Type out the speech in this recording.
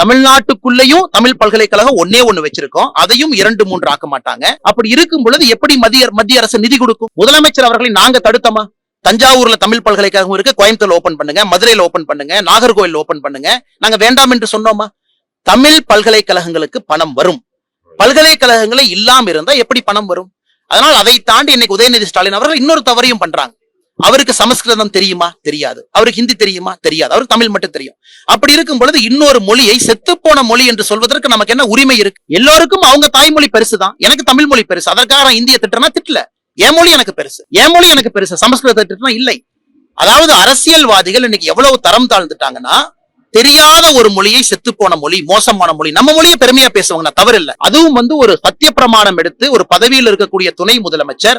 தமிழ்நாட்டுக்குள்ளேயும் தமிழ் பல்கலைக்கழகம் ஒன்னே ஒண்ணு வச்சிருக்கோம். அதையும் இரண்டு மூன்று ஆக்க மாட்டாங்க. அப்படி இருக்கும் பொழுது எப்படி மத்திய மத்திய அரசு நிதி கொடுக்கும்? முதலமைச்சர் அவர்களை நாங்க தடுத்தமா? தஞ்சாவூர்ல தமிழ் பல்கலைக்கழகம் இருக்கு. கோயம்புத்தூர்ல ஓபன் பண்ணுங்க. மதுரையில ஓபன் பண்ணுங்க. நாகர்கோவில் ஓபன் பண்ணுங்க. நாங்க வேண்டாம் என்று சொன்னோமா? தமிழ் பல்கலைக்கழகங்களுக்கு பணம் வரும். பல்கலைக்கழகங்களே இல்லாம இருந்தா எப்படி பணம் வரும்? அதனால் அதை தாண்டி இன்னைக்கு உதயநிதி ஸ்டாலின் அவர்கள் இன்னொரு தவறையும் பண்றாங்க. அவருக்கு சமஸ்கிருதம் தெரியுமா? தெரியாது. அவருக்கு ஹிந்தி தெரியுமா? தெரியாது. அவருக்கு தமிழ் மட்டும் தெரியும். அப்படி இருக்கும் பொழுது இன்னொரு மொழியை செத்துப்போன மொழி என்று சொல்வதற்கு நமக்கு என்ன உரிமை இருக்கு? எல்லோருக்கும் அவங்க தாய்மொழி பெருசுதான். எனக்கு தமிழ் மொழி பெருசு. அதற்காக நான் இந்திய திட்டம்னா திட்டல. என் மொழி எனக்கு பெருசு. என் மொழி எனக்கு பெருசு. சமஸ்கிருத திட்டம்னா இல்லை. அதாவது அரசியல்வாதிகள் இன்னைக்கு எவ்வளவு தரம் தாழ்ந்துட்டாங்கன்னா தெரியாத ஒரு மொழியை செத்து போன மொழி மோசமான மொழி. நம்ம மொழியை பெருமையா பேசுவாங்க தவறு இல்ல அதுவும் வந்து ஒரு சத்திய பிரமாணம் எடுத்து ஒரு பதவியில் இருக்கக்கூடிய துணை முதலமைச்சர்